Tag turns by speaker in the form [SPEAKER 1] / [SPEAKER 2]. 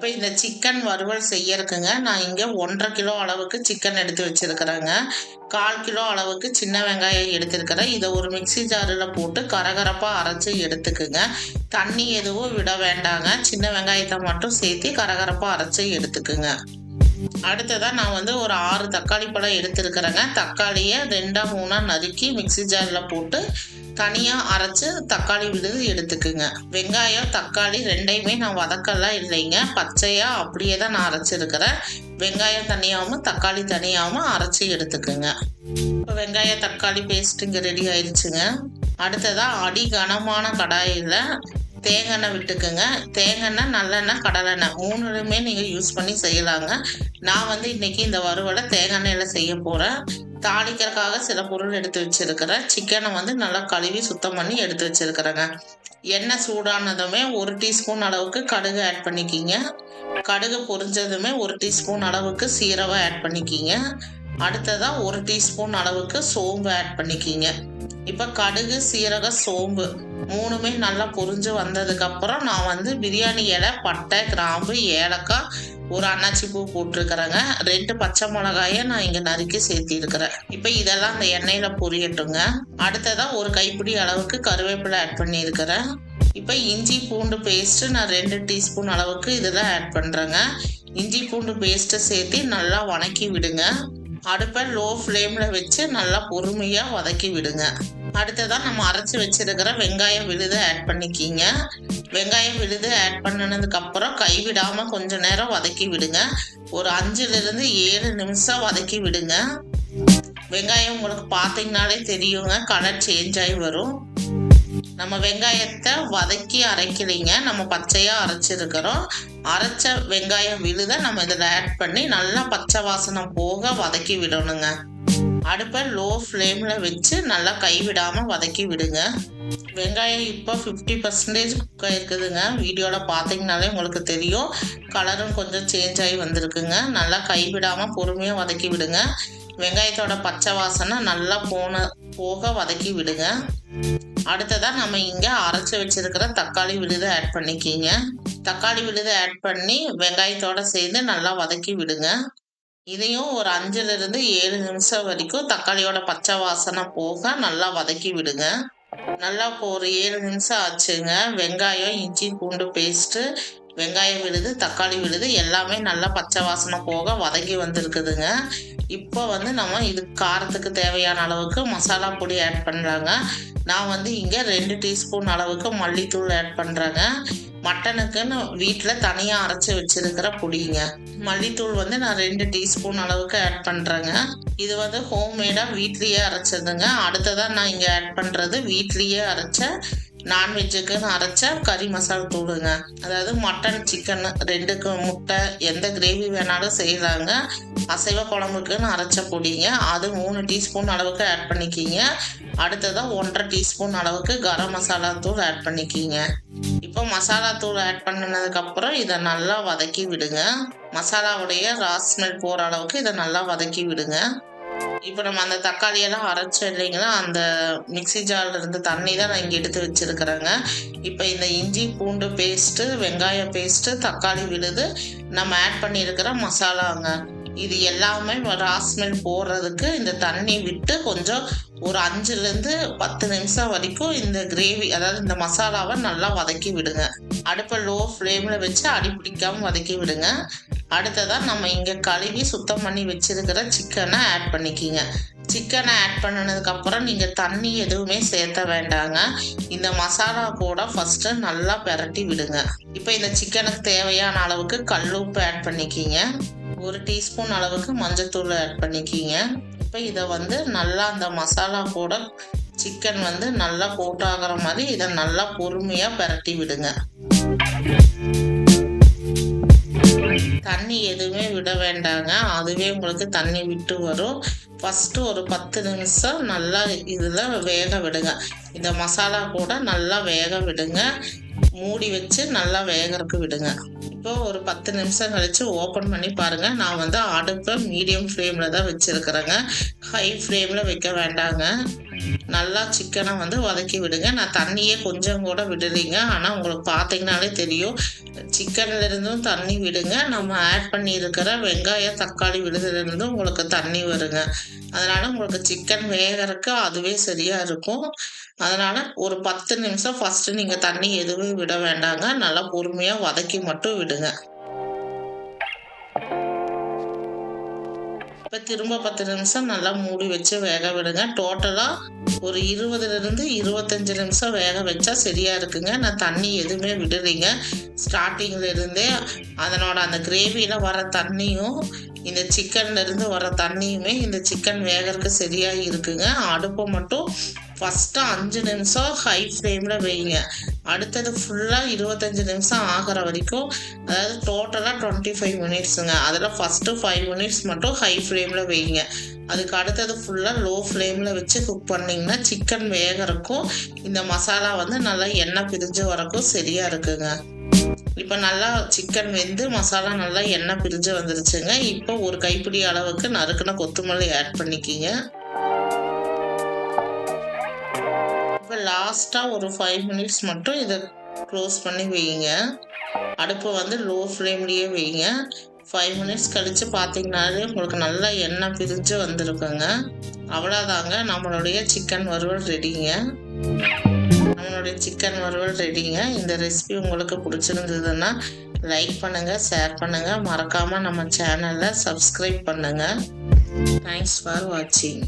[SPEAKER 1] இப்போ இந்த சிக்கன் வறுவல் செய்யறதுக்குங்க நான் இங்கே ஒன்றரை கிலோ அளவுக்கு சிக்கன் எடுத்து வச்சுருக்கிறேங்க. கால் கிலோ அளவுக்கு சின்ன வெங்காயம் எடுத்துருக்கிறேன். இதை ஒரு மிக்சி ஜாரில் போட்டு கரகரப்பாக அரைச்சி எடுத்துக்குங்க. தண்ணி எதுவும் விட வேண்டாங்க. சின்ன வெங்காயத்தை மட்டும் சேர்த்து கரகரப்பாக அரைச்சி எடுத்துக்குங்க. அடுத்ததாக நான் வந்து ஒரு ஆறு தக்காளி பழம் எடுத்துருக்கிறேங்க. தக்காளியை ரெண்டாக மூணாக நறுக்கி மிக்சி ஜாரில் போட்டு தனியாக அரைச்சி தக்காளி விழுது எடுத்துக்குங்க. வெங்காயம் தக்காளி ரெண்டையுமே நான் வதக்கலாம் இல்லைங்க. பச்சையாக அப்படியே தான் நான் அரைச்சிருக்கிறேன். வெங்காயம் தனியாகவும் தக்காளி தனியாகவும் அரைச்சி எடுத்துக்குங்க. இப்போ வெங்காய தக்காளி பேஸ்ட்டு இங்கே ரெடி ஆயிடுச்சுங்க. அடுத்ததாக அடி கனமான கடாயில் தேங்காய் விட்டுக்குங்க. தேங்காய் நல்லெண்ணெய் கடலெண்ணெய் மூணுலையுமே நீங்கள் யூஸ் பண்ணி செய்யலாங்க. நான் வந்து இன்னைக்கு இந்த வறுவலை தேங்காய் எண்ணெயில் செய்ய போகிறேன் தாளிக்கிறதுக்காக சில பொருள் எடுத்து வச்சுருக்கிறேன். சிக்கனை வந்து நல்லா கழுவி சுத்தம் பண்ணி எடுத்து வச்சிருக்கிறேங்க. எண்ணெய் சூடானதுமே ஒரு டீஸ்பூன் அளவுக்கு கடுகு ஆட் பண்ணிக்கிங்க. கடுகு பொரிஞ்சதுமே ஒரு டீஸ்பூன் அளவுக்கு சீரகம் ஆட் பண்ணிக்கிங்க. அடுத்ததாக ஒரு டீஸ்பூன் அளவுக்கு சோம்பு ஆட் பண்ணிக்கிங்க. இப்போ கடுகு சீரகம் சோம்பு மூணுமே நல்லா பொரிஞ்சு வந்ததுக்கப்புறம் நான் வந்து பிரியாணி இலை பட்டை கிராம்பு ஏலக்காய் ஒரு அன்னாச்சி பூ போட்டிருக்கிறேங்க. ரெண்டு பச்சை மிளகாயை நான் இங்கே நறுக்கி சேர்த்திருக்கிறேன். இப்போ இதெல்லாம் அந்த எண்ணெயில் பொரியட்டுங்க. அடுத்ததாக ஒரு கைப்பிடி அளவுக்கு கருவேப்பிலை ஆட் பண்ணியிருக்கிறேன். இப்போ இஞ்சி பூண்டு பேஸ்ட்டு நான் ரெண்டு டீஸ்பூன் அளவுக்கு இதில் ஆட் பண்ணுறேங்க இஞ்சி பூண்டு பேஸ்ட்டை சேர்த்து நல்லா வணக்கி விடுங்க அடுப்பை லோ ஃப்ளேமில் வச்சு நல்லா பொறுமையாக வதக்கி விடுங்க. அடுத்ததாக நம்ம அரைச்சி வச்சிருக்கிற வெங்காயம் விழுது ஆட் பண்ணிக்கிங்க. வெங்காயம் விழுது ஆட் பண்ணினதுக்கப்புறம் கைவிடாமல் கொஞ்ச நேரம் வதக்கி விடுங்க. ஒரு அஞ்சுலேருந்து ஏழு நிமிஷம் வதக்கி விடுங்க. வெங்காயம் உங்களுக்கு பார்த்தீங்கனாலே தெரியுங்க கலர் சேஞ்ச் ஆகி வரும். நம்ம வெங்காயத்தை வதக்கி அரைக்கலைங்க. நம்ம பச்சையாக அரைச்சிருக்கிறோம். அரைச்ச வெங்காயம் விழுத நம்ம இதில் ஆட் பண்ணி நல்லா பச்சை வாசனை போக வதக்கி விடணுங்க. அடுப்பை லோ ஃப்ளேமில் வச்சு நல்லா கைவிடாமல் வதக்கி விடுங்க. வெங்காயம் இப்போ ஃபிஃப்டி பர்சன்டேஜ் குக் ஆகிருக்குதுங்க வீடியோவில் பார்த்தீங்கனாலே உங்களுக்கு தெரியும். கலரும் கொஞ்சம் சேஞ்ச் ஆகி வந்திருக்குங்க. நல்லா கைவிடாமல் பொறுமையாக வதக்கி விடுங்க. வெங்காயத்தோட பச்சை வாசனை நல்லா போன போக வதக்கி விடுங்க. அடுத்ததாக நம்ம இங்கே அரைச்சி வச்சிருக்கிற தக்காளி விழுதை ஆட் பண்ணிக்கிங்க. தக்காளி விழுதை ஆட் பண்ணி வெங்காயத்தோட சேர்ந்து நல்லா வதக்கி விடுங்க. இதையும் ஒரு அஞ்சுலேருந்து ஏழு நிமிஷம் வரைக்கும் தக்காளியோட பச்சை வாசனை போக நல்லா வதக்கி விடுங்க. நல்லா இப்போ ஒரு ஏழு நிமிஷம் ஆச்சுங்க. வெங்காயம் இஞ்சி பூண்டு பேஸ்ட்டு வெங்காயம் விழுது தக்காளி விழுது எல்லாமே நல்லா பச்சை வாசனை போக வதங்கி வந்திருக்குதுங்க. இப்போ வந்து நம்ம இது காரத்துக்கு தேவையான அளவுக்கு மசாலா பொடி ஆட் பண்ணுறாங்க நான் வந்து இங்கே ரெண்டு டீஸ்பூன் அளவுக்கு மல்லித்தூள் ஆட் பண்ணுறேங்க மட்டனுக்குன்னு வீட்டில் தனியாக அரைச்சி வச்சிருக்கிற பொடிங்க. மல்லித்தூள் வந்து நான் ரெண்டு டீஸ்பூன் அளவுக்கு ஆட் பண்ணுறேங்க இது வந்து ஹோம்மேடாக வீட்லேயே அரைச்சதுங்க. அடுத்ததாக நான் இங்கே ஆட் பண்ணுறது வீட்லேயே அரைச்ச நான்வெஜ்ஜுக்குன்னு அரைச்ச கறி மசாலா தூளுங்க. அதாவது மட்டன் சிக்கன் ரெண்டுக்கு முட்டை எந்த கிரேவி வேணாலும் செய்யலாங்க. அசைவ குழம்புக்குன்னு அரைச்ச பொடிங்க. அது மூணு டீஸ்பூன் அளவுக்கு ஆட் பண்ணிக்கிங்க. அடுத்ததாக ஒன்றரை டீஸ்பூன் அளவுக்கு கரம் மசாலா தூள் ஆட் பண்ணிக்கிங்க. இப்போ மசாலா தூள் ஆட் பண்ணினதுக்கப்புறம் இதை நல்லா வதக்கி விடுங்க. மசாலாவுடைய ராஸ் ஸ்மெல் போகிற அளவுக்கு இதை நல்லா வதக்கி விடுங்க. இப்போ நம்ம அந்த தக்காளியெல்லாம் அரைச்சோம் இல்லைங்களா? அந்த மிக்சி ஜாரில் இருந்து தண்ணி தான் நான் இங்கே எடுத்து வச்சிருக்கிறேங்க. இப்போ இந்த இஞ்சி பூண்டு பேஸ்ட்டு வெங்காய பேஸ்ட்டு தக்காளி விழுது நம்ம ஆட் பண்ணியிருக்கிற மசாலாங்க. இது எல்லாமே ராஸ்மெல் போடுறதுக்கு இந்த தண்ணி விட்டு கொஞ்சம் ஒரு அஞ்சுலேருந்து பத்து நிமிஷம் வரைக்கும் இந்த கிரேவி அதாவது இந்த மசாலாவை நல்லா வதக்கி விடுங்க. அடுப்பை லோ ஃப்ளேமில் வச்சு அடி பிடிக்காமல் வதக்கி விடுங்க. அடுத்ததாக நம்ம இங்கே கழுவி சுத்தம் பண்ணி வச்சிருக்கிற சிக்கனை ஆட் பண்ணிக்கிங்க. சிக்கனை ஆட் பண்ணினதுக்கப்புறம் நீங்கள் தண்ணி எதுவுமே சேர்த்த வேண்டாங்க. இந்த மசாலா கூட ஃபஸ்ட்டு நல்லா பெரட்டி விடுங்க. இப்போ இந்த சிக்கனுக்கு தேவையான அளவுக்கு கல் உப்பு ஆட் பண்ணிக்கிங்க. ஒரு டீஸ்பூன் அளவுக்கு மஞ்சத்தூள் ஆட் பண்ணிக்கிங்க. இப்போ இதை வந்து நல்லா அந்த மசாலா கூட சிக்கன் வந்து நல்லா போட்டாகிற மாதிரி இதை நல்லா பொறுமையாக பெரட்டி விடுங்க. தண்ணி எதுவுமே விட வேண்டாங்க. அதுவே உங்களுக்கு தண்ணி விட்டு வரும். ஃபஸ்ட்டு ஒரு பத்து நிமிஷம் நல்லா இதில் வேக விடுங்க. இந்த மசாலா கூட நல்லா வேக விடுங்க. மூடி வச்சு நல்லா வேகறதுக்கு விடுங்க. இப்போ ஒரு பத்து நிமிஷம் கழித்து ஓப்பன் பண்ணி பாருங்கள் நான் வந்து அடுப்பை மீடியம் ஃப்ளேமில் தான் வச்சுருக்குறேங்க. ஹை ஃப்ளேமில் வைக்க வேண்டாங்க. நல்லா சிக்கனை வந்து வதக்கி விடுங்க. நான் தண்ணியே கொஞ்சம் கூட விடலைங்க. ஆனால் உங்களுக்கு பார்த்தீங்கனாலே தெரியும். சிக்கன்ல இருந்தும் தண்ணி விடுங்க. நம்ம ஆட் பண்ணியிருக்கிற வெங்காயம் தக்காளி விடுதலேருந்தும் உங்களுக்கு தண்ணி வருங்க. அதனால் உங்களுக்கு சிக்கன் வேகறதுக்கு அதுவே சரியாக இருக்கும். அதனால் ஒரு பத்து நிமிஷம் ஃபஸ்ட்டு நீங்கள் தண்ணி எதுவும் விட வேண்டாங்க. நல்லா பொறுமையாக வதக்கி மட்டும் விடுங்க. இப்போ திரும்ப பத்து நிமிஷம் நல்லா மூடி வச்சு வேக விடுங்க. டோட்டலாக ஒரு இருபதுலேருந்து இருபத்தஞ்சி நிமிஷம் வேக வச்சா சரியாக இருக்குங்க. நான் தண்ணி எதுவுமே விடுறீங்க ஸ்டார்டிங்கில் இருந்தே அதனோட அந்த கிரேவியில் வர தண்ணியும் இந்த சிக்கன்லேருந்து வர தண்ணியுமே இந்த சிக்கன் வேகிறதுக்கு சரியாக இருக்குங்க. அடுப்பை மட்டும் ஃபஸ்ட்டு அஞ்சு நிமிஷம் ஹை ஃப்ளேமில் வைங்க. அடுத்தது ஃபுல்லாக இருபத்தஞ்சி நிமிஷம் ஆகிற வரைக்கும் அதாவது டோட்டலாக டுவெண்ட்டி ஃபைவ் மினிட்ஸுங்க அதில் ஃபஸ்ட்டு ஃபைவ் மினிட்ஸ் மட்டும் ஹை ஃப்ளேமில் வைங்க. அதுக்கு அடுத்தது ஃபுல்லாக லோ ஃப்ளேமில் வச்சு குக் பண்ணிங்கன்னா சிக்கன் வேகிறக்கும் இந்த மசாலா வந்து நல்லா எண்ணெய் பிரிஞ்சு வரக்கும் சரியாக இருக்குங்க. இப்போ நல்லா சிக்கன் வெந்து மசாலா நல்லா எண்ணெய் பிரிஞ்சு வந்துருச்சுங்க. இப்போ ஒரு கைப்பிடி அளவுக்கு நறுக்குன கொத்தமல்லி ஆட் பண்ணிக்கிங்க. இப்போ லாஸ்ட்டாக ஒரு ஃபைவ் மினிட்ஸ் மட்டும் இதை க்ளோஸ் பண்ணி வைங்க. அடுப்பை வந்து லோ ஃப்ளேம்லேயே வைங்க. ஃபைவ் மினிட்ஸ் கழித்து பார்த்தீங்கனாலே உங்களுக்கு நல்லா எண்ணெய் பிரிஞ்சு வந்திருக்குங்க. அவ்வளோதாங்க நம்மளுடைய சிக்கன் வறுவல் ரெடிங்க நம்மளுடைய சிக்கன் வறுவல் ரெடிங்க இந்த ரெசிபி உங்களுக்கு பிடிச்சிருந்ததுன்னா லைக் பண்ணுங்கள் ஷேர் பண்ணுங்கள் மறக்காமல் நம்ம சேனலில் சப்ஸ்கிரைப் பண்ணுங்கள் தேங்க்ஸ் ஃபார் வாட்சிங்